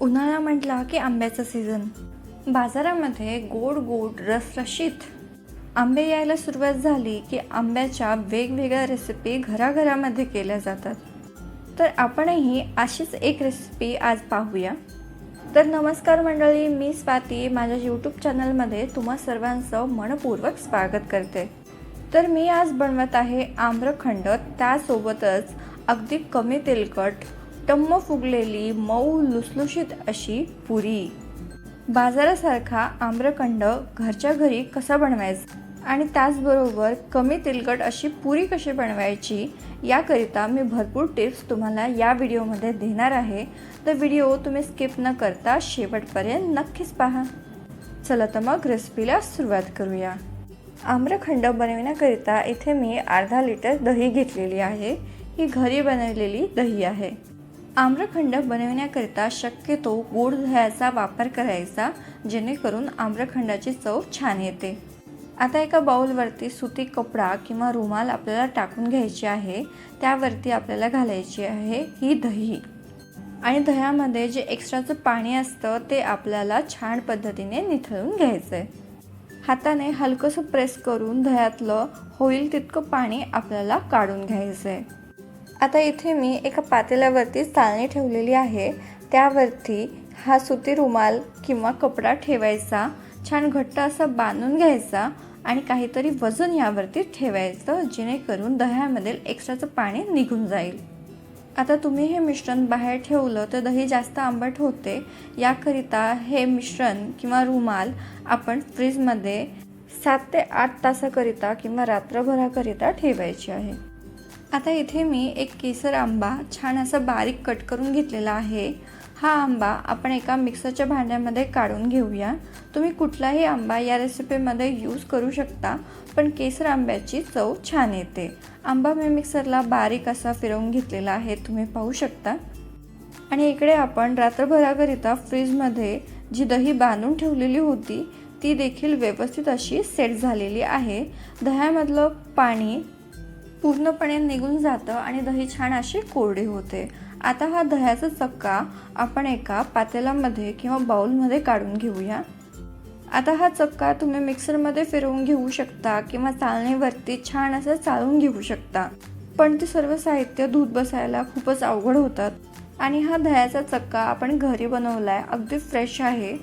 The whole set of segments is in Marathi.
उन्हाळा म्हटला की आंब्याचा सीझन बाजारामध्ये गोड गोड रसरशीत आंबे यायला सुरुवात झाली की आंब्याच्या वेगवेगळ्या रेसिपी घराघरामध्ये केल्या जातात. तर आपणही अशीच एक रेसिपी आज पाहूया. तर नमस्कार मंडळी मी स्वाती. माझ्या यूट्यूब चॅनलमध्ये तुम्हा सर्वांचं मनपूर्वक स्वागत करते. तर मी आज बनवत आहे आम्रखंड. त्यासोबतच अगदी कमी तेलकट टम्म फुगलेली मऊ लुसलुशीत अशी पुरी. बाजारासारखा आम्रखंड घरच्या घरी कसा बनवायचा? आणि त्याचबरोबर कमी तेलकट अशी पुरी कशी बनवायची? याकरिता मी भरपूर टिप्स तुम्हाला या व्हिडिओमध्ये देणार आहे. तर व्हिडिओ तुम्ही स्किप न करता शेवटपर्यंत नक्कीच पहा. चला तर मग रेसिपीला सुरुवात करूया. आम्रखंड बनविण्याकरिता इथे मी अर्धा लिटर दही घेतलेली आहे. ही घरी बनवलेली दही आहे. आम्रखंड बनविण्याकरिता शक्यतो गोड दह्याचा वापर करायचा जेणेकरून आम्रखंडाची चव छान येते. आता एका बाउलवरती सुती कपडा किंवा रुमाल आपल्याला टाकून घ्यायची आहे त्यावरती आपल्याला घालायची आहे ही दही. आणि दह्यामध्ये जे एक्स्ट्राचं पाणी असतं ते आपल्याला छान पद्धतीने निथळून घ्यायचं आहे हाताने हलकंसं प्रेस करून दह्यातलं होईल तितकं पाणी आपल्याला काढून घ्यायचं आहे आता इथे मी एका पातेल्यावरती चालणी ठेवलेली आहे. त्यावरती हा सुती रुमाल किंवा कपडा ठेवायचा छान घट्ट असा बांधून घ्यायचा आणि काहीतरी वजन यावरती ठेवायचं जेणेकरून दह्यामधील एक्स्ट्राचं पाणी निघून जाईल. आता तुम्ही हे मिश्रण बाहेर ठेवलं तर दही जास्त आंबट होते. याकरिता हे मिश्रण किंवा रुमाल आपण फ्रीजमध्ये सात ते आठ तासाकरिता किंवा रात्रभराकरिता ठेवायची आहे. आता इथे मी एक केसर आंबा छान असा बारीक कट करून घेतलेला आहे. हा आंबा आपण एका मिक्सरच्या भांड्यामध्ये काढून घेऊया. तुम्ही कुठलाही आंबा या रेसिपीमध्ये यूज करू शकता पण केसर आंब्याची चव छान येते. आंबा मी मिक्सरला बारीक असा फिरवून घेतलेला आहे तुम्ही पाहू शकता. आणि इकडे आपण रात्रभराकरिता फ्रीजमध्ये जी दही बांधून ठेवलेली होती ती देखील व्यवस्थित अशी सेट झालेली आहे. दह्यामधलं पाणी पूर्णपणे निघून जातं आणि दही छान अशी कोरडी होते. आता हा दह्याचा चक्का आपण एका पातेल्यामध्ये किंवा बाउलमध्ये काढून घेऊया. आता हा चक्का तुम्ही मिक्सरमध्ये फिरवून घेऊ शकता किंवा चालणीवरती छान असं चालवून घेऊ शकता. पण ते सर्व साहित्य दूध बसायला खूपच अवघड होतात. आणि हा दह्याचा चक्का आपण घरी बनवला आहे अगदी फ्रेश आहे.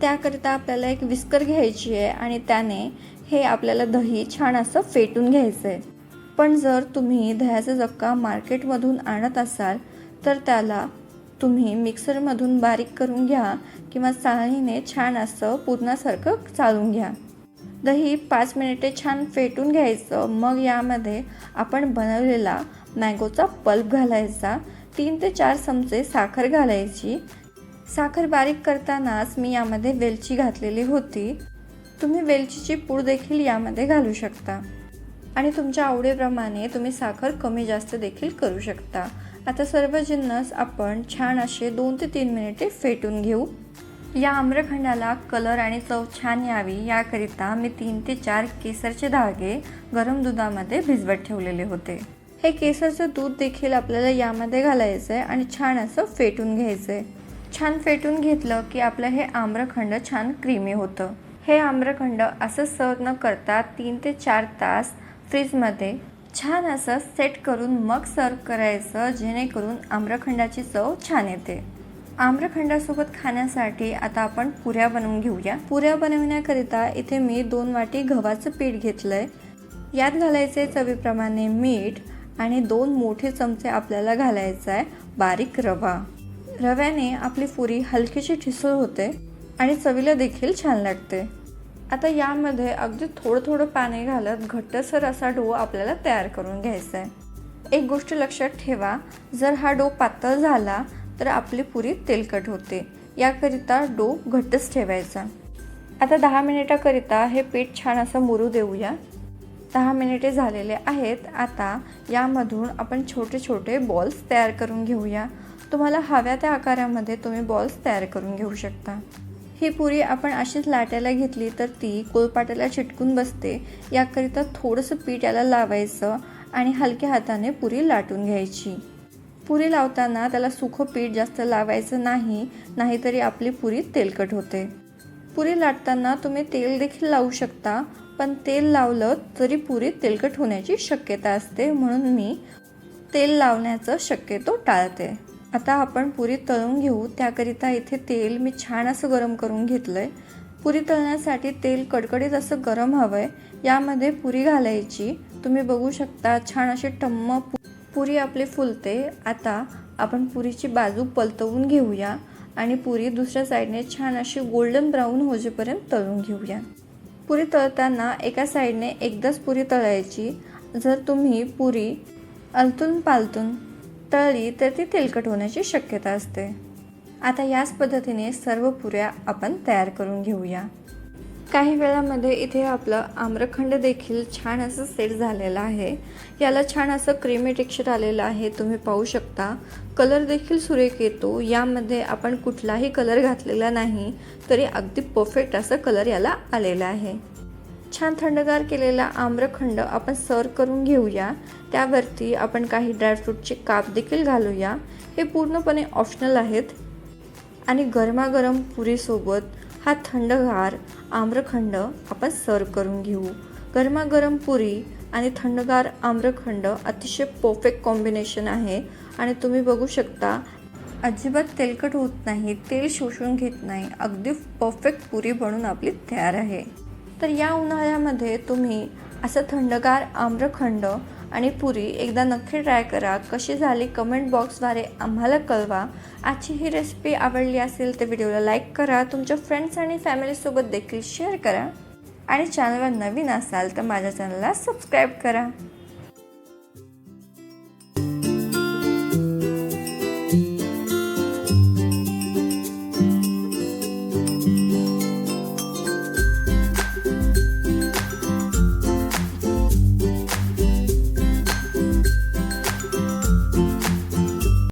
त्याकरिता आपल्याला एक विस्कर घ्यायची आहे आणि त्याने हे आपल्याला दही छान असं फेटून घ्यायचं आहे पण जर तुम्ही दह्याचा जक्का मार्केटमधून आणत असाल तर त्याला तुम्ही मिक्सरमधून बारीक करून घ्या किंवा चाळणीने छान असं पूर्णासारखं चालून घ्या. दही पाच मिनिटे छान फेटून घ्यायचं. मग यामध्ये आपण बनवलेला मँगोचा पल्प घालायचा. तीन ते चार चमचे साखर घालायची. साखर बारीक करतानाच मी यामध्ये वेलची घातलेली होती. तुम्ही वेलचीची पूड देखील यामध्ये घालू शकता. आणि तुमच्या आवडीप्रमाणे तुम्ही साखर कमी जास्त देखील करू शकता. आता सर्व जिन्नस आपण छान असे दोन ते तीन मिनिटे फेटून घेऊ. या आम्रखंडाला कलर आणि चव छान यावी याकरिता मी तीन ते चार केसरचे धागे गरम दुधामध्ये भिजवत ठेवलेले होते. हे केसरचं दूध देखील आपल्याला यामध्ये घालायचं आहे आणि छान असं फेटून घ्यायचं आहे छान फेटून घेतलं की आपलं हे आम्रखंड छान क्रीमी होतं. हे आम्रखंड असं सर्व न करता तीन ते चार तास फ्रीजमध्ये छान असं सेट करून मग सर्व करायचं जेणेकरून आम्रखंडाची चव छान येते. आम्रखंडासोबत खाण्यासाठी आता आपण पुऱ्या बनवून घेऊया. पुऱ्या बनवण्याकरिता इथे मी दोन वाटी गव्हाचं पीठ घेतलं आहे यात घालायचे चवीप्रमाणे मीठ आणि दोन मोठे चमचे आपल्याला घालायचा आहे बारीक रवा. रव्याने आपली पुरी हलकीशी ठिसूळ होते आणि चवीला देखील छान लागते. आता यामध्ये अगदी थोडं थोडं पाणी घालत घट्टसर असा डो आपल्याला तयार करून घ्यायचा आहे. एक गोष्ट लक्षात ठेवा जर हा डो पातळ झाला तर आपली पुरी तेलकट होते. याकरिता डो घट्टच ठेवायचा. आता दहा मिनिटाकरिता हे पीठ छान असं मुरू देऊया. दहा मिनिटे झालेले आहेत. आता यामधून आपण छोटे छोटे बॉल्स तयार करून घेऊया. तुम्हाला हव्या त्या आकारामध्ये तुम्ही बॉल्स तयार करून घेऊ शकता. ही पुरी आपण अशीच लाटायला घेतली तर ती कोलपाट्याला चिटकून बसते. याकरिता थोडंसं पीठ याला लावायचं आणि हलक्या हाताने पुरी लाटून घ्यायची. पुरी लावताना त्याला सुखं पीठ जास्त लावायचं नाही नाहीतरी आपली पुरी तेलकट होते. पुरी लाटताना तुम्ही तेल देखील लावू शकता पण तेल लावलं तरी पुरी तेलकट होण्याची शक्यता असते म्हणून मी तेल लावण्याचं शक्यतो टाळते. आता आपण पुरी तळून घेऊ. त्याकरिता इथे तेल मी छान असं गरम करून घेतलं आहे पुरी तळण्यासाठी तेल कडकडीत असं गरम हवं आहे यामध्ये पुरी घालायची. तुम्ही बघू शकता छान अशी टम्म पुरी आपली फुलते. आता आपण पुरीची बाजू पलटवून घेऊया आणि पुरी दुसऱ्या साईडने छान अशी गोल्डन ब्राऊन होजेपर्यंत तळून घेऊया. पुरी तळताना एका साईडने एकदाच पुरी तळायची. जर तुम्ही पुरी आलतून पालतून तळली तर ती तेलकट होण्याची शक्यता असते. आता याच पद्धतीने सर्व पुऱ्या आपण तयार करून घेऊया. काही वेळामध्ये इथे आपलं आम्रखंड देखील छान असं सेट झालेलं आहे. याला छान असं क्रीमी टेक्स्चर आलेलं आहे तुम्ही पाहू शकता. कलर देखील सुरेख येतो. यामध्ये आपण कुठलाही कलर घातलेला नाही तरी अगदी परफेक्ट असं कलर याला आलेला आहे. छान थंडगार केलेला आम्रखंड आपण सर्व करून घेऊया. त्यावरती आपण काही ड्रायफ्रूटचे काप देखील घालूया. हे पूर्णपणे ऑप्शनल आहेत. आणि गरमागरम पुरीसोबत हा थंडगार आम्रखंड आपण सर्व करून घेऊ. गरमागरम पुरी आणि थंडगार आम्रखंड अतिशय परफेक्ट कॉम्बिनेशन आहे. आणि तुम्ही बघू शकता अजिबात तेलकट होत नाही तेल शोषून घेत नाही अगदी परफेक्ट पुरी बनून आपली तयार आहे. तर या उन्हाळ्यामध्ये तुम्ही असं थंडगार आम्रखंड आणि पुरी एकदा नक्की ट्राय करा. कशी झाली कमेंट बॉक्सद्वारे आम्हाला कळवा. आजची ही रेसिपी आवडली असेल तर व्हिडिओला लाईक करा. तुमच्या फ्रेंड्स आणि फॅमिलीसोबत देखील शेअर करा. आणि चॅनलवर नवीन असाल तर माझ्या चॅनलला सबस्क्राईब करा.